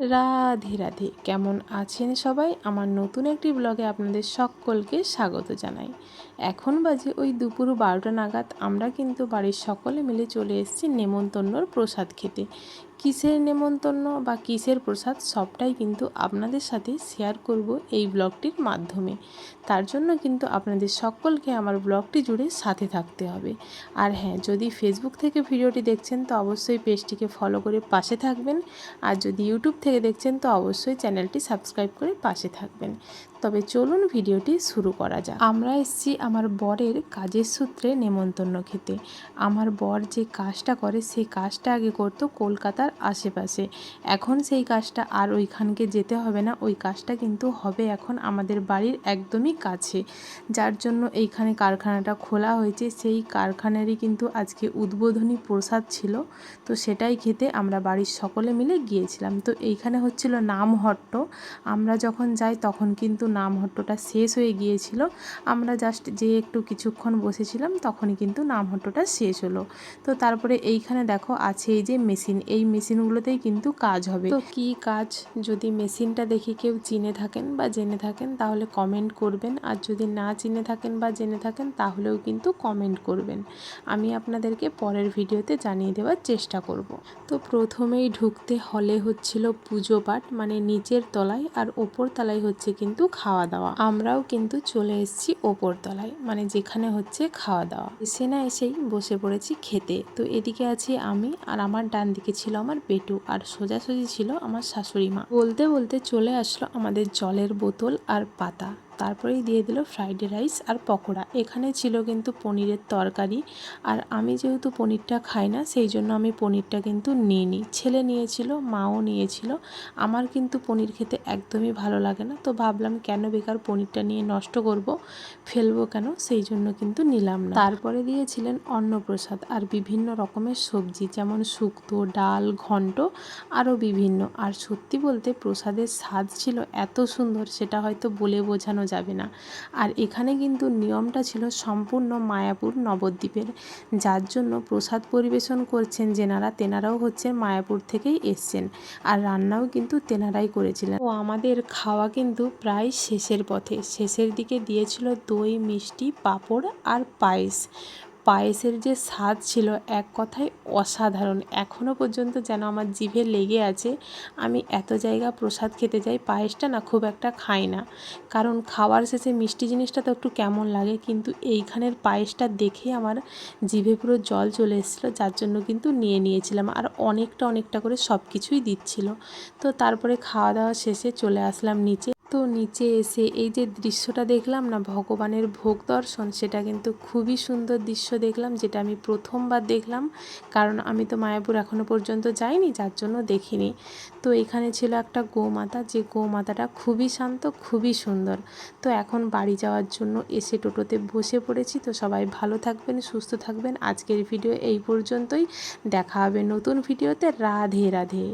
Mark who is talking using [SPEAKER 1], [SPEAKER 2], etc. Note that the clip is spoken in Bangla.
[SPEAKER 1] রাধে রাধে। কেমন আছেন সবাই? আমার নতুন একটি ব্লগে আপনাদের সকলকে স্বাগত জানাই। এখন বাজে ওই দুপুর বারোটা নাগাদ। আমরা কিন্তু বাড়ির সকলে মিলে চলে এসেছি নেমন্তন্নর প্রসাদ খেতে। কিসের নেমন্তন্ন বা কিসের প্রসাদ সবটাই কিন্তু আপনাদের সাথে শেয়ার করব এই ব্লগটির মাধ্যমে। তার জন্য কিন্তু আপনাদের সকলকে আমার ব্লগটি জুড়ে সাথে থাকতে হবে। আর হ্যাঁ যদি ফেসবুক থেকে ভিডিওটি দেখছেন, তো অবশ্যই পেজটিকে ফলো করে পাশে থাকবেন। আর যদি ইউটিউব থেকে দেখছেন, তো অবশ্যই চ্যানেলটি সাবস্ক্রাইব করে পাশে থাকবেন। তবে চলুন ভিডিওটি শুরু করা যাক। আমরা এসছি আমার বরের কাজের সূত্রে নেমন্তন্ন খেতে। আমার বর যে কাজটা করে, সেই কাজটা আগে করতো কলকাতার আশেপাশে। এখন সেই কাজটা আর ওইখানকে যেতে হবে না। ওই কাজটা কিন্তু হবে এখন আমাদের বাড়ির একদমই কাছে। যার জন্য এইখানে কারখানাটা খোলা হয়েছে। সেই কারখানারই কিন্তু আজকে উদ্বোধনী প্রসাদ ছিল। তো সেটাই খেতে আমরা বাড়ির সকলে মিলে গিয়েছিলাম। তো এইখানে হচ্ছিল নামহট্ট। আমরা যখন যাই তখন কিন্তু নামহট্টটা শেষ হয়ে গিয়েছিল। আমরা জাস্ট যে একটু কিছুক্ষণ বসেছিলাম তখনই কিন্তু নামহট্টটা শেষ হলো। তো তারপরে এইখানে দেখো আছে এই যে মেশিন এই মেশিনগুলোতেই কিন্তু কাজ হবে। তো কি কাজ? যদি মেশিনটা দেখে কেউ চিনে থাকেন বা জেনে থাকেন, তাহলে কমেন্ট করবেন। আর যদি না চিনে থাকেন বা জেনে থাকেন, তাহলেও কিন্তু কমেন্ট করবেন। আমি আপনাদেরকে পরের ভিডিওতে জানিয়ে দেওয়ার চেষ্টা করব। তো প্রথমেই ঢুকতে হলে হচ্ছিল পুজো পাঠ মানে নিচের তলায় আর ওপর তলায় হচ্ছে কিন্তু খাওয়া দাওয়া। আমরাও কিন্তু চলে এসেছি ওপর তলায় মানে যেখানে হচ্ছে খাওয়া দাওয়া। এসে না এসেই বসে পড়েছি খেতে। তো এদিকে আছি আমি আর আমার ডান দিকে ছিল আমার পেটু আর সোজাসুজি ছিল আমার শাশুড়ি মা বলতে বলতে চলে আসলো আমাদের জলের বোতল আর পাতা। তারপরেই দিয়ে দিল ফ্রাইড রাইস আর পকোড়া। এখানে ছিল কিন্তু পনিরের তরকারি আর আমি যেহেতু পনিরটা খাই না, সেই জন্য আমি পনিরটা কিন্তু নিইনি। ছেলে নিয়েছিল, মাও নিয়েছিল। আমার কিন্তু পনির খেতে একদমই ভালো লাগে না। তো ভাবলাম কেন বেকার পনিরটা নিয়ে নষ্ট করব, ফেলব কেন? সেই জন্য কিন্তু নিলাম না। তারপরে দিয়েছিলেন অন্নপ্রসাদ আর বিভিন্ন রকমের সবজি, যেমন শুক্তো, ডাল, ঘন্ট আরও বিভিন্ন। আর সত্যি বলতে প্রসাদের স্বাদ ছিল এত সুন্দর, সেটা হয়তো বলে বোঝানো যাবে না। আর এখানে কিন্তু নিয়মটা ছিল সম্পূর্ণ মায়াপুর নবদ্বীপের। যার জন্য প্রসাদ পরিবেশন করছেন যেনারা, তেনারাও হচ্ছেন মায়াপুর থেকেই এসছেন। আর রান্নাও কিন্তু তেনারাই করেছিলেন। ও আমাদের খাওয়া কিন্তু প্রায় শেষের পথে। শেষের দিকে দিয়েছিল দই, মিষ্টি, পাঁপড় আর পায়েস। পায়েসের যে স্বাদ ছিল এক কথায় অসাধারণ। এখনও পর্যন্ত যেন আমার জিভে লেগে আছে, আমি এত জায়গা প্রসাদ খেতে যাই, পায়েসটা না খুব একটা খাই না। কারণ খাওয়ার শেষে মিষ্টি জিনিসটা তো একটু কেমন লাগে, কিন্তু এইখানের পায়েসটা দেখে আমার জিভে পুরো জল চলে এসেছিল, যার জন্য কিন্তু নিয়ে নিয়েছিলাম। আর অনেকটা অনেকটা করে সব কিছুই দিচ্ছিল। তো তারপরে খাওয়া দাওয়া শেষে চলে আসলাম নিচে। তো নিচে এসে এই যে দৃশ্যটা দেখলাম না, ভগবানের ভোগ দর্শন, সেটা কিন্তু খুবই সুন্দর দৃশ্য দেখলাম, যেটা আমি প্রথমবার দেখলাম। কারণ আমি তো মায়াপুর এখনও পর্যন্ত যাইনি, যার জন্য দেখিনি। তো এখানে ছিল একটা গোমাতা, যে গোমাতাটা খুবই শান্ত, খুবই সুন্দর। তো এখন বাড়ি যাওয়ার জন্য এসে টোটোতে বসে পড়েছি। তো সবাই ভালো থাকবেন, সুস্থ থাকবেন। আজকের ভিডিও এই পর্যন্তই। দেখা হবে নতুন ভিডিওতে। রাধে রাধে।